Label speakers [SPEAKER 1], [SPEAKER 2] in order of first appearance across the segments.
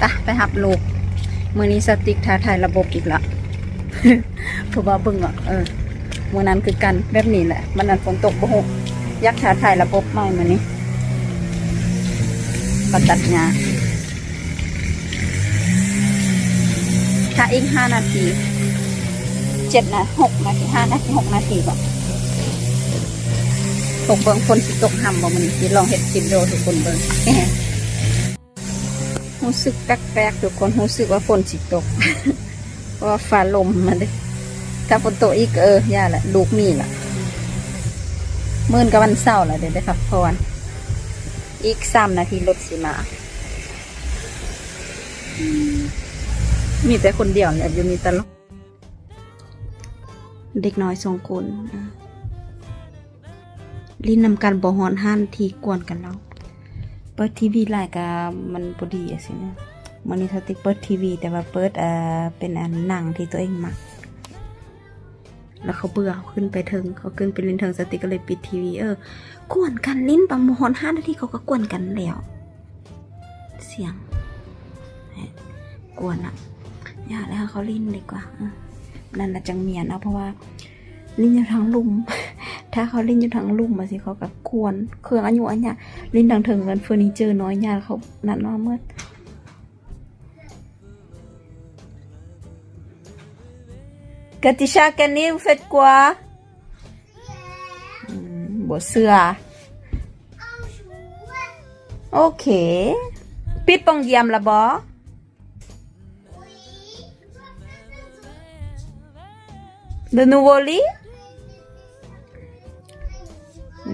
[SPEAKER 1] ไปไปหับลูกมือนี้สติ๊กท้าทายระบบอีกละเพราะว่าเบิ่งอะเออมือนั้นคือกันแบบนี้แหละ มันนั้นฝนตกบ่หกยักษ์ท้าทายระบบใหม่มือนี้ก็ตัดหญ้าถ้าอีกห้านาทีเจ็ดนะหกนาทีห้านาทีหกนาทีก่อนตกเบิ่งฝนสิตกห่ำบ่มันสิลองเห็ดคลิปโดทุกคนเบิ่ง รู้สึกแปลกๆทุกคนรู้สึกว่าฝนสิตกเพราะว่าฟ้าลมมาเลยถ้าฝนตกอีกเออย่าละลูกมีละมื่นกับวันเสาร์ละเดี๋ยวได้พักผ่อนอีกสามนาทีรถสิมา มีแต่คนเดียวเนี่ยอยู่มีตลอดเด็กน้อยสองคนลิ้นนำการบอหอนห้านทีกวนกันแล้ว ปิดทีวีไลน์ก็มันพอดีอะสินะมันนี่สติเปิดทีวี แต่ว่าเปิดเอ่อเป็นอันหนังที่ตัวเองมัก แล้วเขาเบื่อเขาขึ้นไปเทิงเขาขึ้นไปลิ้นเทิงสติก็เลยปิดทีวีเออกวนกันลิ้นประมาณห้านาทีเขาก็กวนกันแล้ว เสียงแหม่กวนอะอย่าแล้วเขาลิ้นดีกว่านั่นน่ะจังเมียนเอาเพราะว่าลิ้นอยู่ทางลุ่ม ถ้าเขาลิ้นอยู่ทางลุ่มมาสิเขากับกวนเครื่องอายุอันเนี้ยลิ้นดังถึงเงินเฟอร์นิเจอร์น้อยญาติเขานั่นว่าเมื่อกัติชาแกนี่เฟดกว่าอืมบทเสือโอเค ปิดปองเยี่ยมละบอเดนูโวลี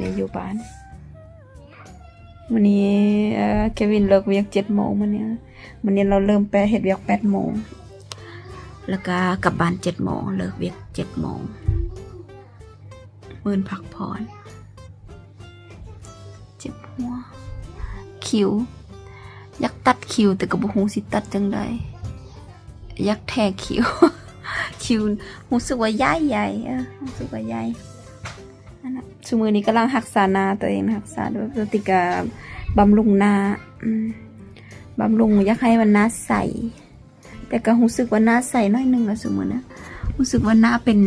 [SPEAKER 1] นี่อยู่บ้านวันนี้เควินเลิกเวียกเจ็ดโมงวันเนี้ยวันนี้เราเริ่มแปะเห็ดเวียกแปดโมงแล้วก็กลับบ้านเจ็ดโมงเลิกเวียกเจ็ดโมงมื่นพักผ่อนเจ็บหัวคิวอยากตัดคิวแต่ก็บ่ฮู้สิตัดจังไดอยากแทกคิวคิวรู้สึกว่าใหญ่ใหญ่รู้สึกว่าใหญ่ นั่นน่ะสมือนี้กำลังหักษาหนาตัวเองหักษาด้วยปกติกาบำรุงหนาอืมบำรุงอยากให้มันหน้าใส แต่ก็รู้สึกว่าหน้าใสน้อยหนึงอะสมมตินะรู้สึกว่าหน้าเป็น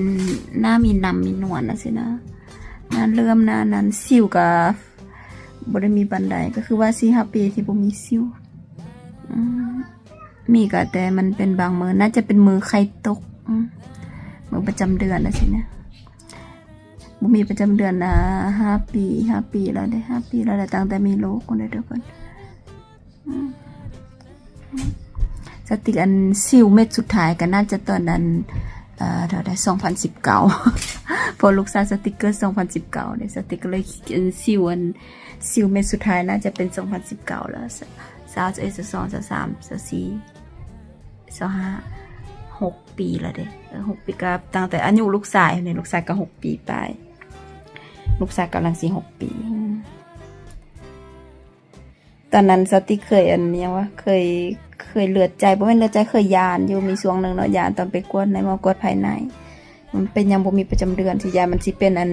[SPEAKER 1] หน้ามีน้ำมีนวลนะสินะน้าเริ่มนานั้นสิวกับบได้มีบันไดก็คือว่าสี่ห้าปีที่ผมมีสิวมีก็แต่มันเป็นบางมือน่าจะเป็นมือไข่ตกมมือประจำเดือนนะสินะ บุมีประจำเดือนนะห้าปีห้าปีแล้วได้ห้าปีแล้วได้ตั้งแต่มีลูกคนเดียวกคนสติกอันซิวเม็ดสุดท้ายก็น่าจะตอนนั้นเอ่อเท่าได้สองพันสิบเก้าพอลูกสาวสติกเกอร์สองพันสิบเก้าเนี่ยสติกก็เลยอันซิวอันซิวเม็ดสุดท้ายน่าจะเป็นสองพันสิบเก้าแล้วสาวจะเอสสองสาวสามสาวสี่สาวห้าหกปีแล้วเด้หกปีก็ตั้งแต่อายุลูกชายเนี่ยลูกชายก็หกปีไป ลูกชายกำลังสี่หกปี ตอนนั้นสติเคยอันเนี้ยว่าเคยเคยเลือดใจบ่แม่นเลือดใจเคยยานอยู่มีช่วงหนึ่งเนาะยานตอนไปกวดในมอกวดภายใน มันเป็นยังบ่มีประจำเดือนสิยามันสิเป็นอัน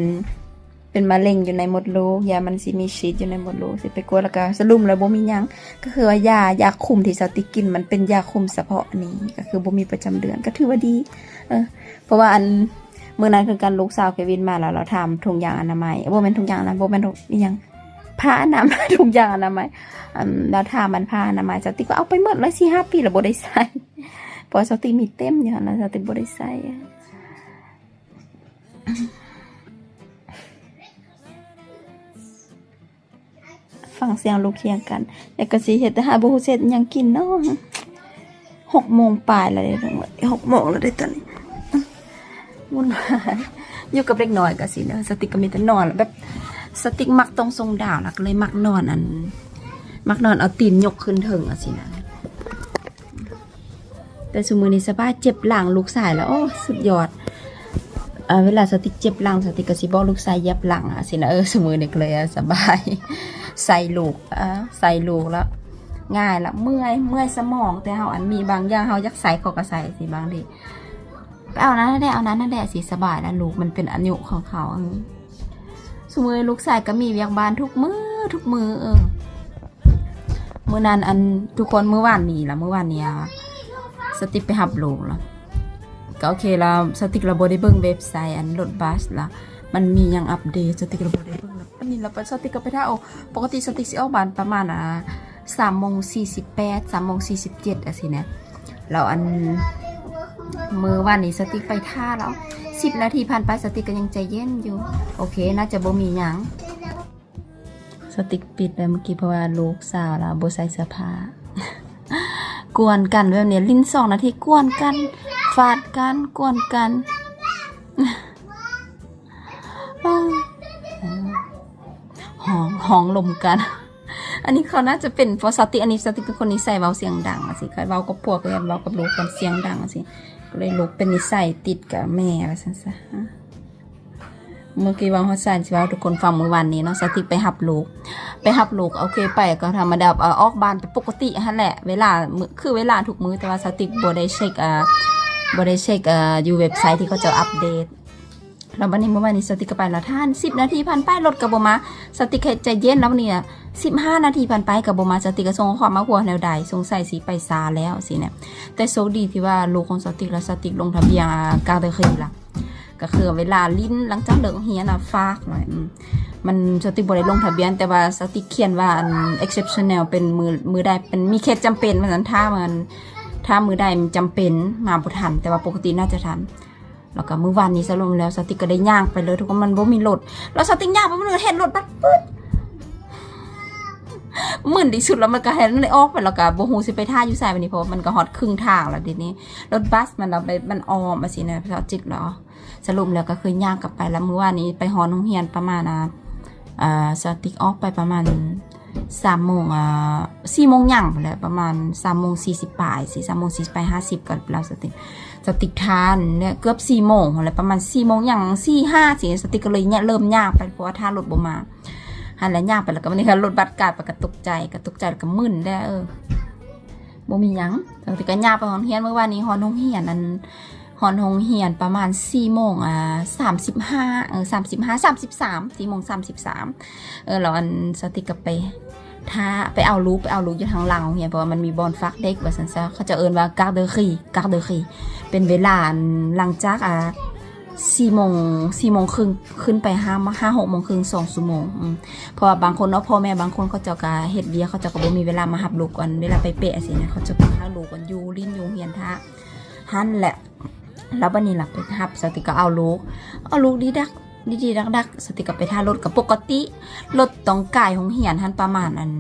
[SPEAKER 1] เป็นมะเร็งอยู่ในมดลูกยามันสิมีชีสอยู่ในมดลูกสิไปกวดแล้วก็สรุปแล้วบ่มียังก็คือว่ายายาคุมที่สติกิน มันเป็นยาคุมเฉพาะนี้ก็คือบ่มีประจำเดือนก็ถือว่าดี เออเพราะว่าอัน เมื่อนั้นคือการลูกสาวเควินมาแล้วเราทำถุงยางอนามัยโบ่แม่นถุงยางนะบ่แม่นถุงยังผ้าอนามัยถุงยางอนามัยเราทามันผ้าอนามัยสติก็เอาไปหมดเลยสี่ห้าปีแล้วบ่ได้ใส่พราะสติมีเต็มอยู่หั่นสติโบได้ใส่ฟังเสียงลูกเคียงกันแล้วก็สิเฮ็ดแต่หาบ่ฮู้เสร็จยังกินเนาะหกโมงปลายแล้วเด้หกโมงแล้วเด้ตอนนี้ วุ่นวายอยู่กับเด็กน้อยก็สิเนอะสติกก็มีแต่นอนแบบสติกมักตรงทรงดาวแล้วก็เลยมักนอนอัน มักนอนเอาตีนยกขึ้นเถิงอะสินะแต่สมมือนี้สบายเจ็บหลังลูกสายแล้วโอ้สุดยอดเอเวลาสติกเจ็บหลังสติกก็สิบอกลูกสายเย็บหลังอะสินะเออสมมือนี้ก็เลยสบาย ใส่ลูกอะใส่ลูกแล้วง่ายละเมื่อยเมื่อยสมองแต่เฮาอันมีบางอย่างเฮาอยากใส่เขาก็ใส่สิบางที ไปเอานั้นนั่นแหละเอานั้นนั่นแหละสีสบายแล้วลูกมันเป็นอายุของเขาสมมติลูกชายก็มีเวียกบานทุกมือทุกมือเออ
[SPEAKER 2] เมื่อนั้นอันทุกคนเมื่อวานนี้ละเมื่อวานนี้อะสติไปหับลูกละก็โอเคล้วสติกเราบได้เบิ่งเว็บไซต์อันรถบัสละมันมียังอัปเดตสติกเราบได้เบิ่งล้วอันนี้เราไปสติก็ไปท่าเอาปกติสติสิออกบานประมาณอะสามโมงสี่สิบแปดสามโมงสี่สิบเจ็ดอะสินะแล้วอัน มือวานนี้สติกไปท่าแล้วสิบนาทีผ่านไปสติกก็ยังใจเย็นอยู่ โอเคน่าจะบ่มีหยังสติกปิดไปเมื่อกี้เพราะว่าลูกสาวเราโบใส่เสื้อผ้ากวนกันแบบนี้ลิ้นสองนาทีกวนกันฟาดกันกวนกันห้องห้องลมกัน อันนี้เขาน่าจะเป็นเพราะสติอันนี้สติเป็นคนนิสัยเบาเสียงดังสิเคยเบากับพวกเลยเบากับลูกกันเสียงดังสิ เลยลูกเป็นนิสัยติดกับแม่อะไรสันซะเมื่อกี้วางหัวใจสิว่าทุกคนฟังเมื่อวานนี้เนาะสติไปหับลูก ไปหับลูกโอเคไปก็ธรรมดาเออออกบ้านไปปกติฮะแหละ เวลามื้อคือเวลาทุกมื้อแต่ว่าสติบ่ได้เช็คอ่าบ่ได้เช็คอ่าอยู่เว็บไซต์ที่เขาจะอัปเดต แล้ววันนี้เมื่อวานนี้สติก็ไปและท่าน 10 นาทีผ่านไปรถกับบ่มา สติก็ใจเย็นแล้ววันนี้15นาทีผ่านไปกับบมาสติก็ส่งข้อความมาหัวแนวใดสงสัยสิไปซาแล้วสิเนี่ยแต่โชคดีที่ว่าลูกของสติและสติลงทะเบียนกางเดือนคืนละก็คือเวลาลิ้นหลังจากเลิกเฮียนะฟากหน่อยมันสติกบได้ลงทะเบียน แต่ว่าสติกเขียนว่าอัน exceptional เป็นมือมือได้เป็นมีเคสจำเป็นมันนั้นถ้ามันถ้ามือได้มันจำเป็นมาบ่ทันแต่ว่าปกติน่าจะทัน แล้วก็มื้อวานนี้สรุปแล้วสติก็ได้ย่างไปเลยทุกคนมันบ่มีรถแล้วสติย่างไปมันเห็นรถบัดปึ๊ดมื่นที่สุดแล้วมันก็เห็นเลยออกไปแล้วก็บ่ฮู้สิไปท่าอยู่ไสวันนี้เพราะมันก็ฮอดครึ่งทางแล้วเดี๋ยวนี้รถบัสมันเราไปมันออมมาสินะเพราะจิตเหรอสรุปแล้วก็คือย่างกลับไปแล้วเมื่อวานนี้ไปหอนโรงเรียนประมาณอ่าสติกออกไปประมาณ สามโมงอ่าสี่โมงย่างไปแล้วประมาณสามโมงสี่สิบปลายสี่สามโมงสี่สิบปลายห้าสิบกันแล้วสติสติทานเนี่ยเกือบสี่โมงอะไรประมาณสี่โมงอย่างสี่ห้าสี่สติก็เลยเนี่ยเริ่มย่างไปเพราะว่าท่ารถบ่มาหันแล้วย่างไปแล้วก็วันนี้ค่ะรถบัสกาดไปกระตุกใจกระตุกใจแล้วก็มึนได้เออบ่มียังสติก็ย่างไปหอนโรงเรียนเมื่อวานนี้หอนงเรียนนั้น หอนหงเหียนประมาณ4โมงอ่า35เออ35 33 4โมง33เออแล้วอันสติกับไปถ้าไปเอาลูกไปเอาลูกอยู่ทางหลังโรงเหียนเพราะว่ามันมีบอลฟักเด็กว่าซั่นซะเขาจะเอินว่ากาเดอร์คีกาเดอร์คีเป็นเวลาหลังจากอ่า4โมง4โมงครึ่งขึ้นไป5 5 6โมงครึ่ง2ชั่วโมงเพราะว่าบางคนเนาะพ่อแม่บางคนเขาจะก็เฮ็ดเวียเขาจะก็บ่มีเวลามาหับลูกกันเวลาไปเปะสินะเขาจะพาลูกกันอยู่ลิ้นอยู่เหียนท่าหันแหละ แล้วบันนี้หลับไปทับสติก็เอาลูก เอาลูกดีดักดีดีดักดักสติก็ไปท่ารถกับปกติรถต้องก่ายของเหียนหันประมาณอัน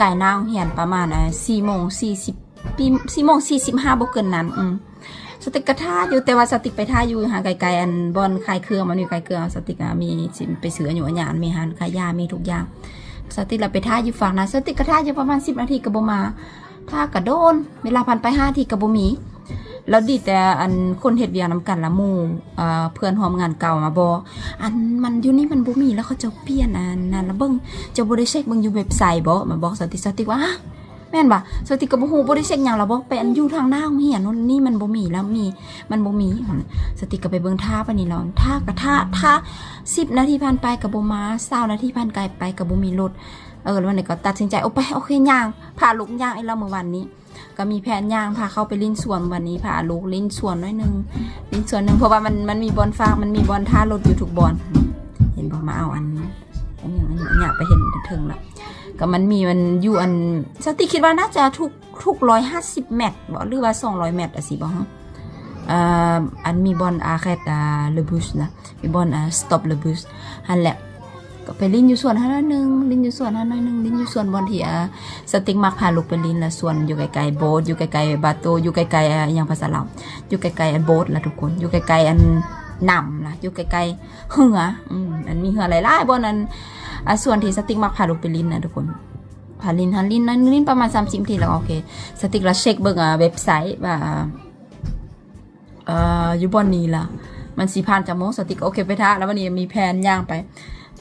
[SPEAKER 2] ก่ายหน้าของเหียนประมาณอะสี่โมงสี่สิบปีสี่โมงสี่สิบห้าบ่เกินนั้นอืมสติกก็ท่าอยู่แต่ว่าสติกไปท่าอยู่หาไกลๆอันบอนขายเครื่องมันอยู่ไกลเครื่องสติกมีสิไปเสืออยู่อันหยานมีหันขายยามีทุกอย่าง สติกเราไปท่าอยู่ฝั่งนั้นสติกก็ท่าอยู่ประมาณสิบนาทีก็บ่มาท่ากระโดน เวลาผ่านไปห้านาทีก็บ่มี แล้วดีแต่อันคนเฮ็ดเวียงนำกันละหมู่เพื่อนร่วมงานเก่ามาบอกอันมันอยู่นี่มันบ่มีแล้วเขาจะเปลี่ยนอันนั้นแล้วเบิ่งจะบ่ได้เช็คเบิ่งอยู่เว็บไซต์บ่มาบอกสติสติว่าฮะแม่นบ่สติก็บ่ฮู้บ่ได้เช็คหยังแล้วบ่ไปอันอยู่ทางหน้าโรงเรียนนู่นนี่มันบ่มีแล้วมีมันบ่มีสติก็ไปเบิ่งท่าปานนี้แล้วท่าก็ท่าท่า10 นาทีผ่านไปก็บ่มา20นาทีผ่านไปไปก็บ่มีรถเออแล้ววันนี้ก็ตัดสินใจโอ้ไปโอเคย่างพาลูกย่างไอ้เราเมื่อวันนี้ ก็มีแผนย่างพาเข้าไปลิ้นสวนวันนี้พาลูกลิ้นสวนน้อยหนึงลิ้นสวนหนึ่งเพราะว่ามันมันมีบอลฟากมันมีบอลท่ารถอยู่ทุกบอลเห็นบอกมาเอาอันอันอย่างอันอย่างอยากไปเห็นถึงละก็มันมีมันอยู่อันสติคิดว่าน่าจะทุกทุกร้อยห้าสิบเมตรบ่หรือว่าสองร้อยเมตรอะสิบอ่าอันมีบอลอาแคตอ่าเลบุสนะมีบอลอ่าสต็อปเลบุสฮันแหละ ก็ไปลิ้นอยู่ส่วนห้าน้อยหนึ่งลิ้นอยู่ส่วนห้าน้อยหนึ่งลิ้นอยู่ส่วนบนที่อ่าสติ๊กมักพาลูกไปลิ้นละส่วนอยู่ไกลๆโบ๊ทอยู่ไกลๆบาโตอยู่ไกลๆอ่าอหยังภาษาลาอยู่ไกลๆอันโบ๊ทละทุกคนอยู่ไกลๆอันนำละอยู่ไกลๆเหืออืมอันมีเหือหลายๆบนนั้นอ่าส่วนที่สติ๊กมักพาลูกไปลิ้นนะทุกคนพาลิ้นหันลิ้นนั้นลิ้นประมาณ30นาทีแล้วโอเคสติ๊กละเช็คเบิ่งอ่าเว็บไซต์ว่าเอ่ออยู่บนนี้ล่ะมันสีพันจากโมงสติ๊กโอเคไปท่าแล้ววันนี้มีแผนย่างไป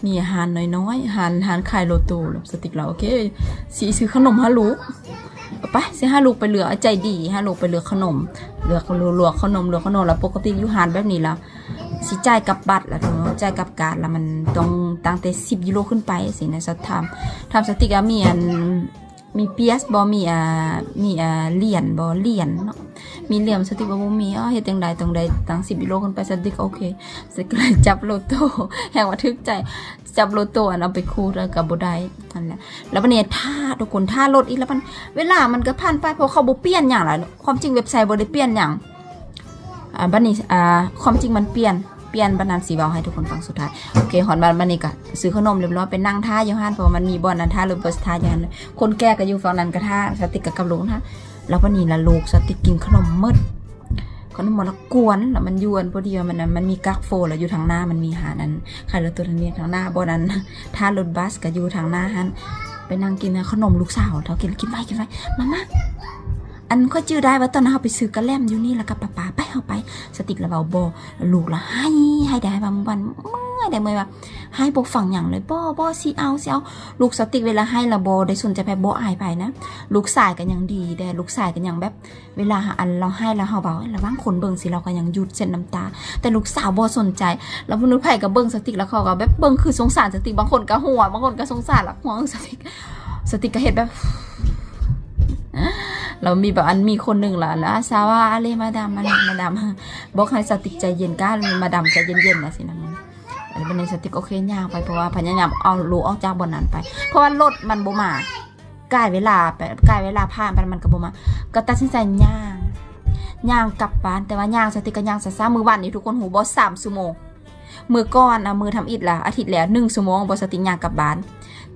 [SPEAKER 2] มีอาหานน้อยๆอาหานหาหารขายโลโต้แล้วสติกเราโอเคสีซื้อขนมฮาลูกไปซื้อฮาลูกไปเหลือใจดีฮาลูกไปเหลือขนมเหลือหลวกขนมเหลือขนมแล้วปกติอยู่หานแบบนี้แล้วสิจ่ายกับบัตรแล้วเนาะจ่ายกับการแล้วมันต้องตั้งแต่สิบยูโรขึ้นไปสินะสัททำทำสติกอเมีอัน มีเปียสบ่มีอ่ามีอ่าเหรียญบ่เหรียญเนาะมีเหลี่ยมสติกว่าบ่มีอ๋อเฮ็ดจังไดตรงใดตั้ง10กิโลขึ้นไปสติกโอเคสติก็เลยจับโลโต้แฮงว่าทึกใจจับโลโต้อันเอาไปคูดแล้วก็บ่ได้นั่นแหละแล้วบัดนี้ถ้าทุกคนถ้ารถอีกแล้วมันเวลามันก็ผ่านไปเพราะเขาบ่เปลี่ยนหยังล่ะความจริงเว็บไซต์บ่ได้เปลี่ยนหยังอ่าบัดนี้อ่าความจริงมันเปลี่ยน เปลี่ยนบัดนั้นสิเว้าให้ทุกคนฟังสุดท้ายโอเคฮอนบัดบัดนี้ก็ซื้อขนมเรียบร้อยไปนั่งท่าอยู่ห้านเพราะมันมีบ่อนนันท่ารถบัสท่าอยู่หั่นคนแก่ก็อยู่ฝั่งนั้นก็ท่าสติกกับกับลุงท่าแล้วบัดนี้ละลูกสติกกินขนมหมดขนมหมดแล้วกวนแล้วมันยวนพอดีว่ามันมันมีกักโฟแล้วอยู่ทางหน้ามันมีหานั้นใครรถตัวนี้ทางหน้าบ่นั้นท่ารถบัสก็อยู่ทางหน้าหันไปนั่งกินขนมลูกสาวเขากินกินไปกินไปมามา อันก็จื้อได้ว่าตอนนั้นเขาไปซื้อกระแลมอยู่นี่แล้วกับป้าป้าไปเอาไป สติกละเบาบอลูกละให้ให้ได้บางวันเมื่อได้เมื่อว่าให้บอกฝั่งอย่างเลยบอบอสิเอาสิเอาลูกสติกเวลาให้ละบอได้สนใจไปบออายไปนะ ลูกสายกันอยังดีแต่ลูกสายกันอยังแบบ เวลาอันเราให้แล้วเขาบอกระวังคนเบิ่งสิเราก็ยังหยุดเส้นน้ำตา แต่ลูกสาวบอสนใจ แล้วมนุษย์ไผ่กับเบิ่งสติกแล้วเขาก็แบบเบิ่งคือสงสารสติกบางคนก็หัวบางคนก็สงสารหลักหัวสติกสติกก็เห็นแบบ เรามีแบบอันมีคนหนึ่งล่ะแล้วซาว่าอะไรมาดามมาดามมาดามบอกให้สติกใจเย็นก้ามาดามใจเย็นๆนะสินะอันนี้เป็นในสติกโอเคย่างไปเพราะว่าพยายามเอาลูกออกจากบนนั้นไป เพราะว่ารถมันบ่มาใกล้เวลาไปใกล้เวลาผ่านไปมันก็บ่มา ก็ตัดสินใจย่างย่างกลับบ้านแต่ว่าย่างสติกก็ย่างซะซ่ามือวันนี้ทุกคนหูบอสสามชั่วโมงมือก้อนอะมือทำอิดละอาทิตย์แล้วหนึ่งชั่วโมงบอสติย่างกลับบ้าน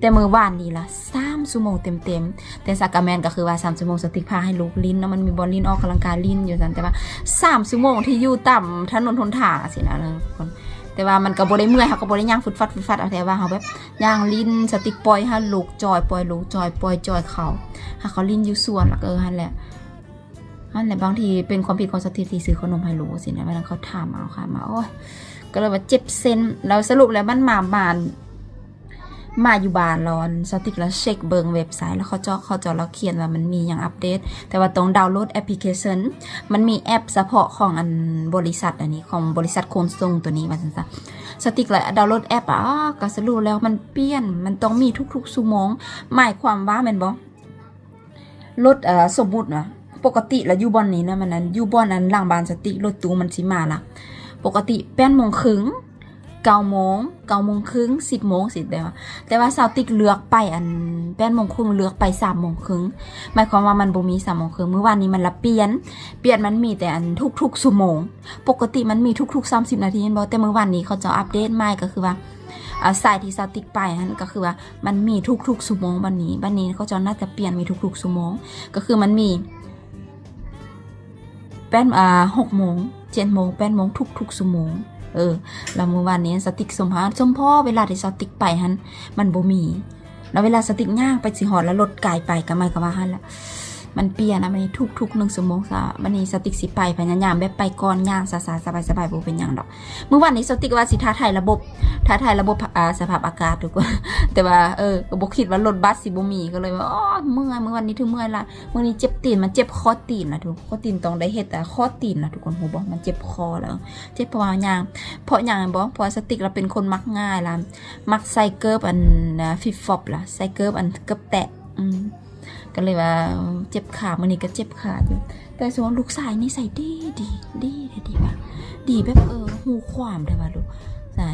[SPEAKER 2] แต่มือว่านนี่ละสามชั่วโมงเต็มๆแต่สากาแมนก็คือว่าสามชั่วโมงสติกพาให้ลูกลิ้นแล้วมันมีบอลลิ้นออกกำลังกายลิ้นอยู่สันแต่ว่าสามชั่วโมงที่อยู่ต่ำถนนทนทางสินะทุกคนแต่ว่ามันก็บ่ได้เมื่อยเขาก็บ่ได้ย่างฟุดฟัดฟุดฟัดเอาแต่ว่าเขาแบบย่างลิ้นสติกปล่อยให้ลูกจอยปล่อยลูกจอยปล่อยจอยเขาถ้าเขาลิ้นอยู่ส่วนแล้วก็เออฮันแหละฮันแหละบางทีเป็นความผิดของสติที่ซื้อขนมให้ลูกสินะเวลาเขาถามเอาค่ะมาโอ้ยก็เลยว่าเจ็บเส้นแล้วสรุปแล้วมันมาบาน มาอยู่บ้านร้อนสติกแล้วเช็คเบิงเว็บไซต์แล้วเขาเจาะเขาจาะแล้วเขียนว่ามันมีอย่างอัปเดต แต่ว่าต้องดาวน์โหลดแอปพลิเคชัน มันมีแอปเฉพาะของอันบริษัทอันนี้ของบริษัทโคนส่งตัวนี้มาสันซะสติกแล้วดาวน์โหลดแอปอะก็สรุปแล้วมันเปลี่ยนมันต้องมีทุกๆชั่วโมงหมายความว่าม่นบ่รถเอ่อสมมุตินะปกติแล้วอยู่บอนนี้นะมันนั้นอยู่บอนนั้นหลังบ้านสติรถตู้มันสิมาละปกติแป้นโมงครึ่ง เก้าโมงเก้าโมงครึ่งสิบโมงสิแต่ว่าแต่ว่าซาวติกเลือกไปอันแป้นโมงครึ่งเลือกไปสามโมงครึ่งหมายความว่ามันบ่มีสามโมงครึ่งเมื่อวานนี้มันละเปลี่ยน เปลี่ยนมันมีแต่อันทุกๆชั่วโมง ปกติมันมีทุกๆ30นาทีเห็นบ่แต่เมื่อวานนี้เขาจะอัปเดตใหม่ก็คือว่าสายที่ซาวติกไปนั่นก็คือว่ามันมีทุกๆชั่วโมงบันนี้บันนี้เขาจะน่าจะเปลี่ยนมีทุกๆชั่วโมง ก็คือมันมีแป้นอ่าหกโมงเจ็ดโมงแป้นโมงทุกๆชั่วโมง เออเราเมื่อวานนี้สติกสมหาสมพ่อเวลาที่สติกไปฮันมันบ่มี แล้วเวลาสติกย่างไปสิหอดแล้วลดกายไปก็ไม่ก็ว่าหันละ มันเปลี่ยนนะมันทุกทุกๆหนึ่งชั่วโมงซะวันนี้สติกสิไปพยายามแบบไปก่อนย่างซาซาสบายสบายๆบ่เป็นหยังดอก เมื่อวานนี้สติกว่าสิท้าทายระบบท้าทายระบบอ่าสภาพอากาศทุกคนแต่ว่าเออก็บ่คิดว่ารถบัสสิบ่มีก็เลยว่าอ๋อเมื่อยเมื่อวันนี้ถึงเมื่อยละมื้อนี้เจ็บตีนมันเจ็บคอตีนนะทุกข้อตีนต้องได้เฮ็ดแต่ข้อตีนนะทุกคนหูบอกมันเจ็บคอแล้วเจ็บเพราะย่างเพราะย่างบอกเพราะสติกเราเป็นคนมักง่ายล่ะมักใส่เกิร์บอันฟิฟฟอบล่ะใส่เกิร์บอันเกิร์บแตะอืม ก็เลยว่าเจ็บขามันนี่ก็เจ็บขาอยู่แต่ส่วนลูกสายนี่ใส่ดีดีดีดีดีแบบดีแบบเออหูความได้ว่าลูกใช่